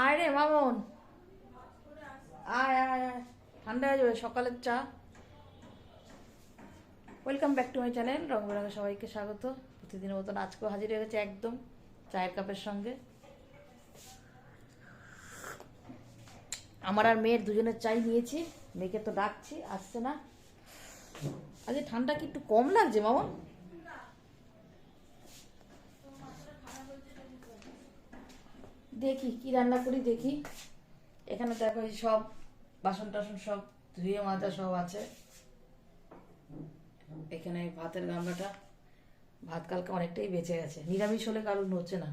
আয় রে মামন। আয় আয় আয়। ঠান্ডা হয়ে যাবে, সকালের চা। Welcome back to my channel রং বেরঙে সবাইকে স্বাগত। প্রতিদিনের মতন আজকেও হাজির হয়ে গেছে একদম চায়ের কাপের সঙ্গে। আমার আর মেয়ের দুজনের চাই নিয়েছি, মেয়েকে তো ডাকছি, আসছে না। আজকে ঠান্ডা কি একটু কম লাগছে মামা দেখি, কি রান্না করি দেখি। এখানে দেখো এই সব বাসন টাসন সব ধুয়ে মাজা সব আছে। এখানে ভাতের গামলাটা। ভাত কালকে অনেকটাই বেঁচে গেছে। নিরামিষ হলে কারোর নড়ছে না।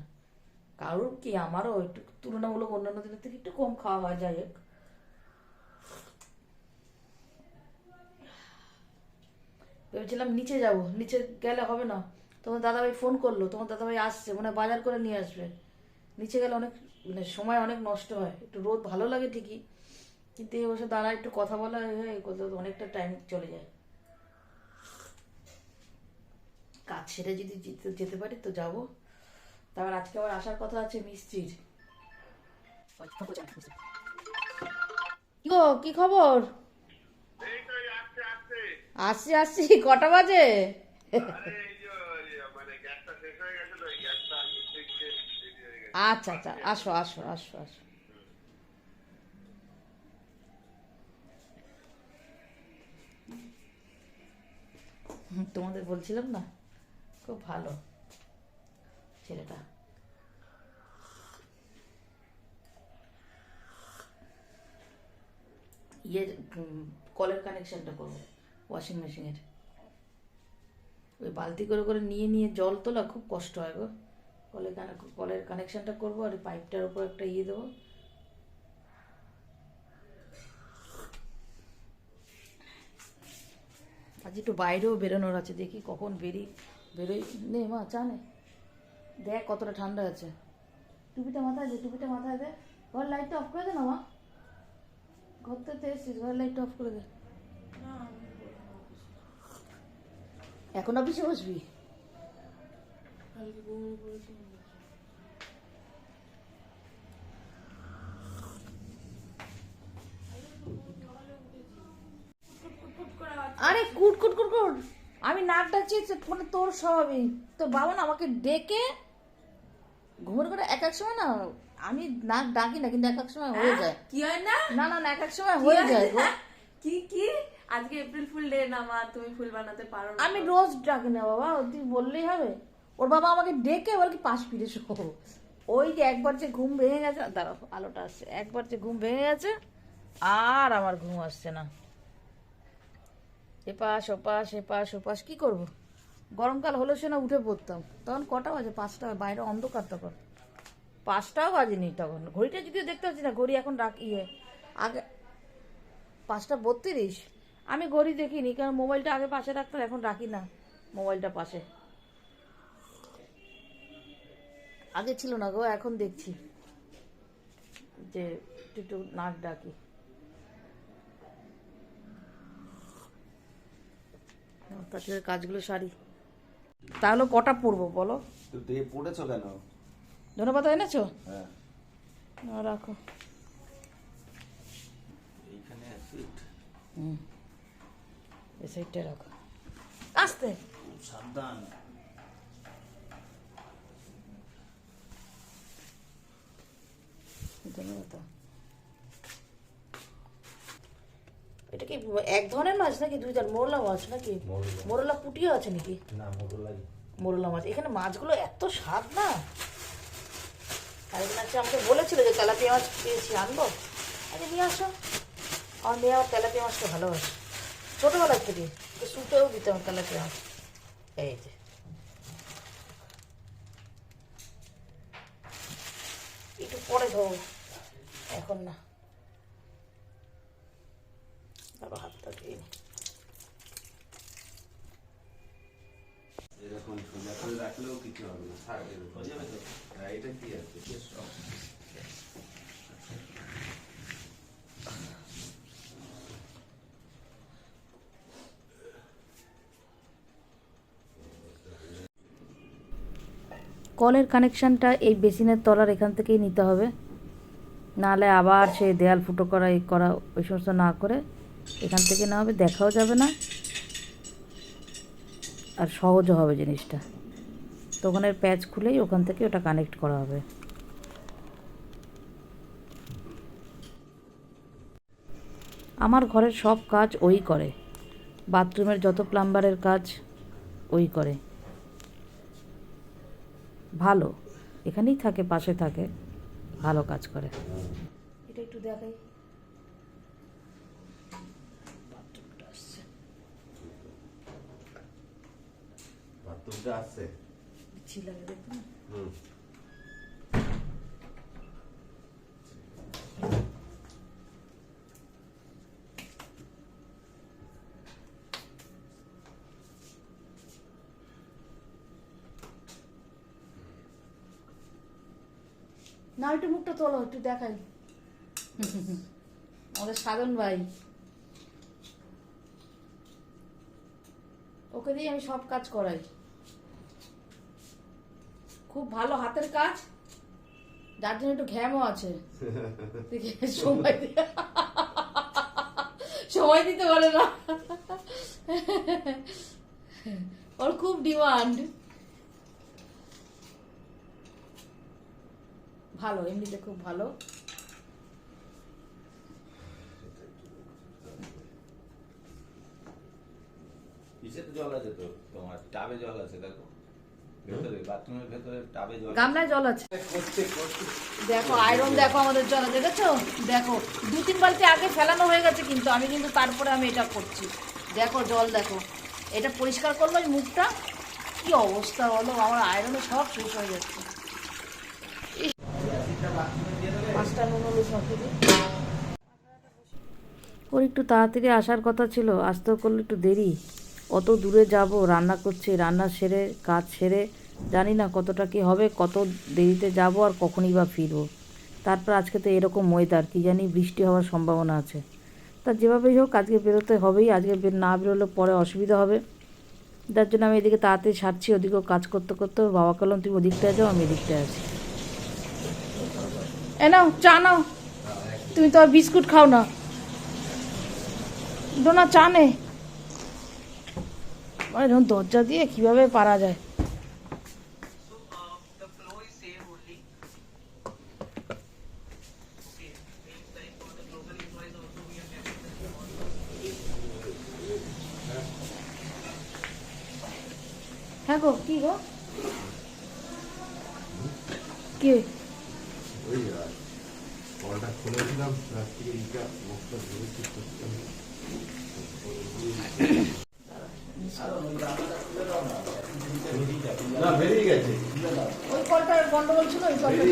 কারোর কি? আমারও একটু তুলনামূলক অন্যান্য দিনের থেকে একটু কম খাওয়া হয়, যাই হোক। ভেবেছিলাম নিচে যাব। নিচে গেলে হবে না। তোমার দাদাভাই ফোন করল। তোমার দাদাভাই আসছে। মানে বাজার করে নিয়ে আসবে। নিচে গেলে অনেক মানে সময় অনেক নষ্ট হয়। একটু রোদ ভালো লাগে ঠিকই কিন্তু এই বসে দাঁড়া একটু কথা বলা হয় অনেকটা টাইম চলে যায়। কাজ সেরে যদি যেতে পারি তো যাব। তারপর আজকে আবার আসার কথা আছে মিস্ত্রির। কি গো কি খবর? আসছি আসছি। কটা বাজে আরে এই যে ওই মানে গ্যাসটা শেষ হয়ে গেছে তো এই গ্যাসটা মিস্ত্রিকে দেরি হয়ে গেছে আচ্ছা আচ্ছা আসো আসো আসো আসো। তোমাদের বলছিলাম না? খুব ভালো ছেলেটা। ইয়ে কলের কানেকশনটা করব ওয়াশিং মেশিনের ওই বালতি করে করে নিয়ে নিয়ে জল তোলা খুব কষ্ট হয় গো। কলের কানে- কলের কানেকশনটা করব আর পাইপটার উপর একটা ইয়ে দেবো। আজ একটু বাইরেও বেরোনোর আছে দেখি কখন বেরি বেরোই। নে মা চা নে। দেখ কতটা ঠান্ডা আছে। টুপিটা মাথায় দে টুপিটা মাথায় দে। ঘর লাইটটা অফ করে দে না মা। ঘর থেকে এসছিস ঘর লাইটটা অফ করে দে। এখন অফিসে বসবি? আরে কুট কুট কুট কুট। আমি নাক ডাকছি ফোনে তোর স্বভাবই। তো বাবা না আমাকে ডেকে ঘুমের করে এক এক সময় না আমি নাক ডাকি না কিন্তু এক এক সময় হয়ে যায়। কি হয় না? না না না এক এক সময় হয়ে যায় গো। কি কি? আজকে এপ্রিল ফুল ডে না মা তুমি ফুল বানাতে পারো না আমি রোজ ডাকি না বাবা তুই বললেই হবে। ওর বাবা আমাকে ডেকে বল কি পাশ ফিরে শো ওই যে একবার যে ঘুম ভেঙে গেছে দাঁড়াও, আলোটা আসছে। একবার যে ঘুম ভেঙে গেছে, আর আমার ঘুম আসছে না। এপাশ, ওপাশ এপাশ, ওপাশ, কি করব? গরমকাল হলে সে না উঠে পড়তাম। তখন কটা বাজে? পাঁচটা, বাইরে অন্ধকার তখন। পাঁচটাও বাজেনি তখন। ঘড়িটা যদিও দেখতে পাচ্ছি না, ঘড়ি এখন রাখ ইয়ে আগে পাঁচটা বত্রিশ। আমি ঘড়ি দেখিনি, কারণ মোবাইলটা আগে পাশে রাখতাম এখন রাখি না মোবাইলটা পাশে। আগে ছিল না গো এখন দেখছি। যে একটু নাক ডাকি। তাছাড়া কাজগুলো সারি। তাহলে কটা পড়ব বলো? দিয়ে পড়েছো কেন? ধনে পাতা এনেছো? হ্যাঁ। রাখো। এইখানে হুম। এই সাইডটা রাখো। আস্তে। সাবধান। এটা কি এক ধরনের মাছ নাকি? দুই ধরনের? মোরলা মাছ নাকি? মোরলা। মোরলা পুটিও আছে নাকি? না মোটর লাগে মোরলা মাছ। এখানে মাছগুলো এত স্বাদ না? আরেকদিন আছে আমাকে বলেছিল যে তেলাপিয়া মাছ পেয়েছি আনব। আরে নিয়ে আসো। আমার মেয়ে আমার তেলাপিয়া মাছটা ভালোবাসে। ছোটোবেলা থেকে তো শুতেও দিতাম তেলাপিয়া মাছ। এই যে। একটু পরে ধরো এখন না। তারপর হাতটা ধুয়ে নিই। এরকম সোজা করে রাখলেও কিছু হবে না থাক হ্যাঁ, এটা কি আছে? কলের কানেকশনটা এই বেসিনের তলার এখান থেকেই নিতে হবে। নাহলে আবার সেই দেয়াল ফুটো করা এই করা ওই সমস্ত না করে এখান থেকে না হবে, দেখাও যাবে না। আর সহজও হবে জিনিসটা। তো ওখানের প্যাচ খুলেই ওখান থেকে ওটা কানেক্ট করা হবে। আমার ঘরের সব কাজ ওই করে। বাথরুমের যত প্লাম্বারের কাজ ওই করে। ভালো। এখানেই থাকে, পাশে থাকে। ভালো কাজ করে। এটা একটু দেখাই। বাথরুমটা আছে বিচ্ছি লাগে দেখুন হুম। না, একটু মুখটা তোলো, একটু দেখাই। আমাদের সাধন ভাই। ওকে দিয়ে আমি সব কাজ করাই। খুব ভালো হাতের কাজ। যার জন্য একটু ঘ্যামও আছে। সময় সময় দিতে পারে না। ওর খুব ডিমান্ড। ভালো এমনিতে খুব ভালো। জল আছে তো তোমার টাবে জল আছে দেখো। গামলায় জল আছে। আয়রন দেখো আমাদের জল দেখেছ? দেখো দু তিন বালতি আগে ফেলানো হয়ে গেছে কিন্তু আমি কিন্তু তারপরে আমি এটা করছি। দেখো জল দেখো। এটা পরিষ্কার করল মুখটা? কি অবস্থা হলো আমার আয়রনে সব শেষ হয়ে যাচ্ছে। ওর একটু তাড়াতাড়ি আসার কথা ছিল আসতেও করলে একটু দেরি। অত দূরে যাব, রান্না করছি, রান্না সেরে, কাজ সেরে, জানি না কতটা কি হবে, কত দেরিতে যাব আর কখনই বা ফিরবো। তারপর আজকে তো এরকম ওয়েদার কি জানি বৃষ্টি হওয়ার সম্ভাবনা আছে। তা যেভাবেই হোক, আজকে বেরোতে হবেই, আজকে না বেরোলে পরে অসুবিধা হবে। যার জন্য আমি এদিকে তাড়াতাড়ি সারছি, ওদিকেও কাজ করতে করতে, বাবা কলম, তুমি ওদিকটায় যাও, আমি এদিকটায় আছি। এ নাও, চা নাও। তুমি তো আর বিস্কুট খাও না। ডোনা, চা নে। মানে দরজা দিয়ে কীভাবে পারা যায়? হ্যাঁ গো, কি গো? কি ওই আর কলটা খুলেছিলাম তার থেকে ইটা মুখটা ধরে ঠিক করতে হবে। ওই কলটার গন্ডগোল ছিল কলটা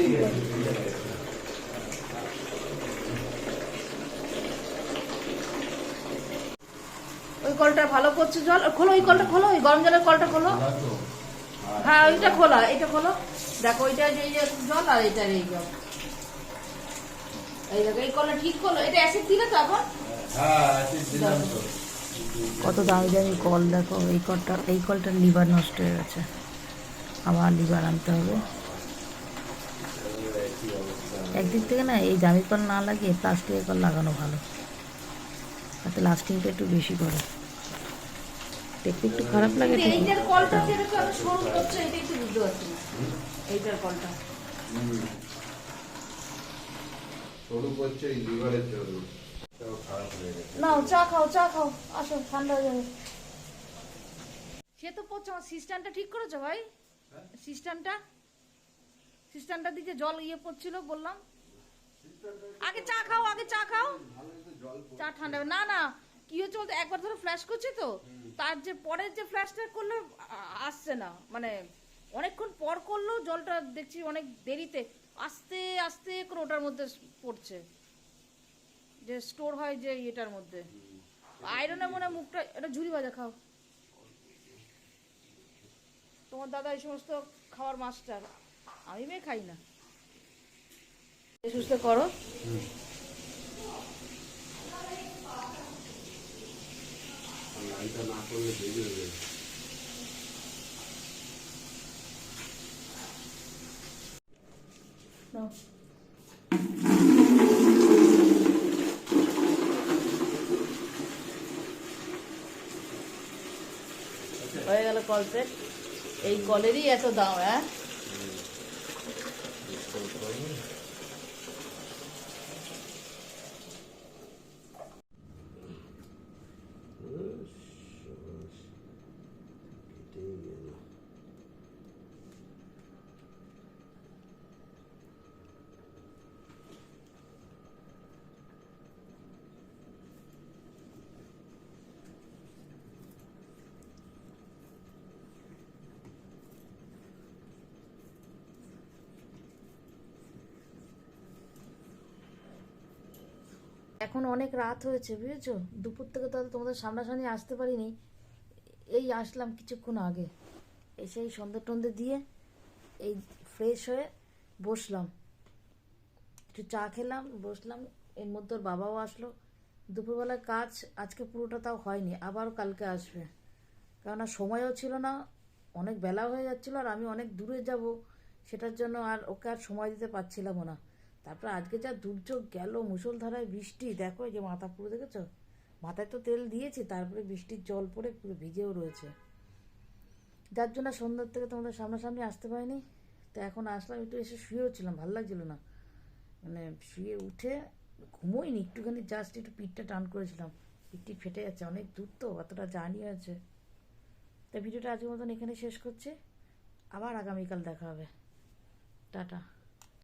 ওই কলটা ভালো করছে জল। খোলো ওই কলটা, খোলো, ওই গরম জলের কলটা খোলো। হ্যাঁ ওইটা খোলা এটা খোলো। দেখো, ওইটা যে জল আর এইটার এই জল। এই দেখো এই কলটা ঠিক খোলো এটা অ্যাসিড দিলে তো এখন? হ্যাঁ তো। কত দামি দামি কল দেখো এই কলটা এই কলটার লিভার নষ্ট হয়ে গেছে। আবার লিভার আনতে হবে। একদিক থেকে না এই দামি কল না লাগিয়ে প্লাস্টিকের কল লাগানো ভালো। তাতে লাস্টিংটা একটু বেশি করে। দেখতে একটু খারাপ লাগে। এইটার কলটা যেরকম সরু করছে এটা একটু বুঝতে পারছি না। এইটার কলটা। সরু করছে এই লিভারের জন্য খারাপ হয়ে গেছে। নাও চা খাও চা খাও। আসো ঠান্ডা হয়ে যাবে। সে তো পড়ছে আমার সিস্টেমটা ঠিক করেছ ভাই? সিস্টেমটা সিস্টেমটা দিকে জল ইয়ে পড়ছিল বললাম। আগে চা খাও আগে চা খাও। চা ঠান্ডা না না কি হচ্ছে বলতো একবার ধরো ফ্ল্যাশ করছি তো তার যে পরের যে ফ্ল্যাশটা করলে আসছে না। মানে অনেকক্ষণ পর করলেও জলটা দেখছি অনেক দেরিতে। আস্তে আস্তে করে ওটার মধ্যে পড়ছে। যে স্টোর হয় যে ইয়েটার মধ্যে। আয়রনের মনে মুখটা, এটা ঝুড়ি ভাজা, খাও। তোমার দাদা এই সমস্ত খাওয়ার মাস্টার আমি মেয়ে খাই না। সুস্থ করো। না করলে হয়ে গেল কলসেট এই কলেরই এত দাম হ্যাঁ? এখন অনেক রাত হয়েছে, বুঝেছ? দুপুর থেকে তো তোমাদের সামনাসামনি আসতে পারিনি। এই আসলাম কিছুক্ষণ আগে। এসে এই সন্ধ্যে টন্ধে দিয়ে এই ফ্রেশ হয়ে বসলাম। একটু চা খেলাম, বসলাম। এর মধ্যে ওর বাবাও আসলো। দুপুরবেলায় কাজ, আজকে পুরোটা তাও হয়নি, আবারও কালকে আসবে। কেননা সময়ও ছিল না, অনেক বেলা হয়ে যাচ্ছিল আর আমি অনেক দূরে যাব, সেটার জন্য আর ওকে আর সময় দিতে পারছিলামও না। তারপর আজকে যা দুর্যোগ গেল মুসলধারায় বৃষ্টি, দেখো যে মাথা পুরো দেখেছ? মাথায় তো তেল দিয়েছি, তারপরে বৃষ্টির জল পড়ে পুরো ভিজেও রয়েছে। যার জন্য সন্ধ্যার থেকে তোমাদের সামনাসামনি আসতে পারিনি। তো এখন আসলাম, একটু এসে শুয়েও ছিলাম, ভালো লাগছিল না। মানে শুয়ে উঠে ঘুমোইনি, একটুখানি জাস্ট একটু পিঠটা টান করেছিলাম। পিঠটি ফেটে যাচ্ছে, অনেক দূর তো, অতটা জার্নি আছে তা ভিডিওটা আজকের মতন এখানে শেষ করছি। আবার আগামীকাল দেখা হবে। টাটা।